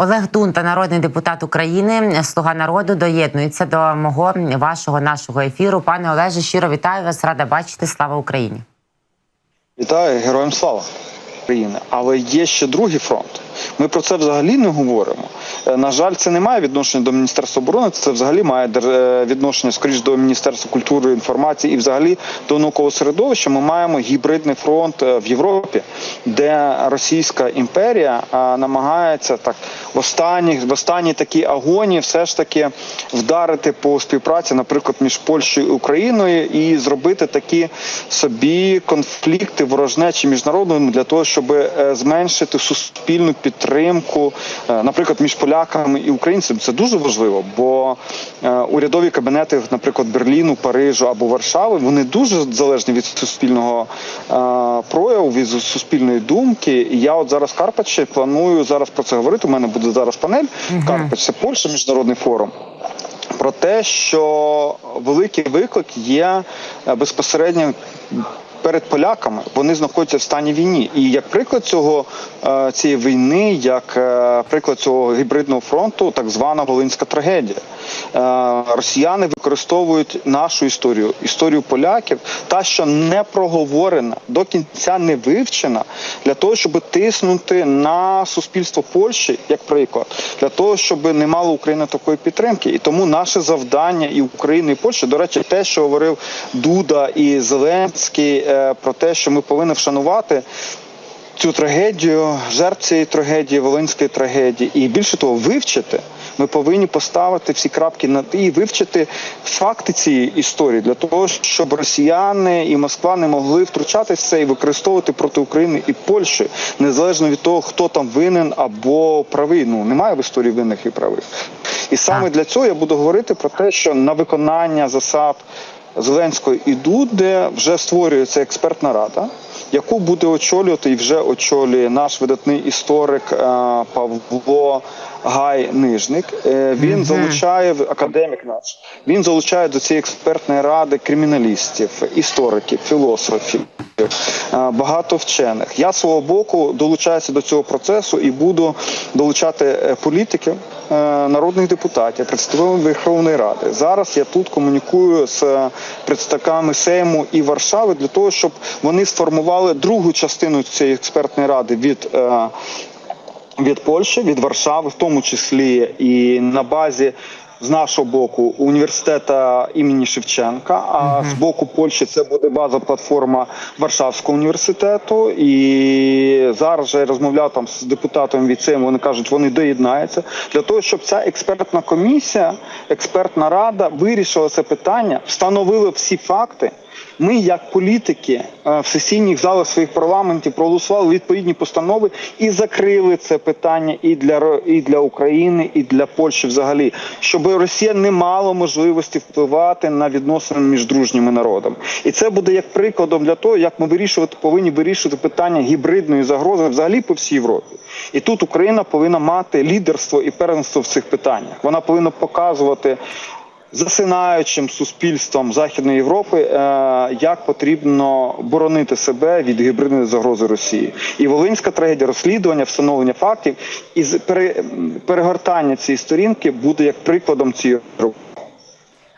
Олег Дунта, народний депутат України, слуга народу, доєднується до мого вашого нашого ефіру. Пане Олеже, щиро вітаю вас, рада бачити. Слава Україні! Вітаю героям слава України. Але є ще другий фронт. Ми про це взагалі не говоримо. Е, На жаль, це не має відношення до Міністерства оборони. Це взагалі має е, відношення скоріш до Міністерства культури, інформації і взагалі до наукового середовища. Ми маємо гібридний фронт е, в Європі, де Російська імперія намагається так в останній в останній такій агонії все ж таки вдарити по співпраці, наприклад, між Польщею і Україною, і зробити такі собі конфлікти ворожнечі міжнародними для того, щоб зменшити суспільну підтримку, е, наприклад, між поляками і українцями. Це дуже важливо, бо е, урядові кабінети, наприклад, Берліну, Парижу або Варшави, вони дуже залежні від суспільного е, прояву, від суспільної думки. І я от зараз в Карпачі планую зараз про це говорити. У мене буде зараз панель в Карпач, це Польща, міжнародний форум. Про те, що великий виклик є безпосередньо перед поляками. Вони знаходяться в стані війни. І як приклад цього е, цієї війни, як е, приклад цього гібридного фронту, так звана волинська трагедія. Е, Росіяни використовують нашу історію, історію поляків, та що не проговорена, до кінця не вивчена, для того, щоб тиснути на суспільство Польщі, як приклад, для того, щоб не мала Україна такої підтримки. І тому наше завдання і України, і Польщі, до речі, те, що говорив Дуда і Зеленський, е, про те, що ми повинні вшанувати. Цю трагедію, жертв цієї трагедії, волинської трагедії, і більше того, вивчити. Ми повинні поставити всі крапки на «і» вивчити факти цієї історії для того, щоб росіяни і Москва не могли втручатися в це і використовувати проти України і Польщі, незалежно від того, хто там винен або правий. Ну немає в історії винних і правих. І саме для цього я буду говорити про те, що на виконання засад Зеленського і Дуди вже створюється експертна рада, яку буде очолювати і вже очолює наш видатний історик е, Павло Гай Нижник. Е, Він залучає академік наш. Він залучає до цієї експертної ради криміналістів, істориків, філософів. е, Багато вчених. Я свого боку долучаюся до цього процесу і буду долучати політиків, народних депутатів, представниками Верховної Ради. Зараз я тут комунікую з представниками Сейму і Варшави для того, щоб вони сформували другу частину цієї експертної ради від. е, від Польщі, від Варшави, в тому числі і на базі. З нашого боку університета імені Шевченка, а з боку Польщі це буде база платформа Варшавського університету. І зараз же я розмовляв там з депутатом від Сейму, Вони кажуть, вони доєднаються для того, щоб ця експертна комісія, експертна рада вирішила це питання, встановила всі факти. Ми, як політики, е, в сесійних залах своїх парламентів проголосували відповідні постанови і закрили це питання і для і для України, і для Польщі, взагалі, щоб Росія не мала можливості впливати на відносини між дружніми народами. І це буде як прикладом для того, як ми вирішувати повинні вирішувати питання гібридної загрози взагалі по всій Європі. І тут Україна повинна мати лідерство і первенство в цих питаннях. Вона повинна показувати засинаючим суспільством Західної Європи, е, як потрібно боронити себе від гібридної загрози Росії. І Волинська трагедія, розслідування, встановлення фактів і перегортання цієї сторінки буде як прикладом цієї роботи.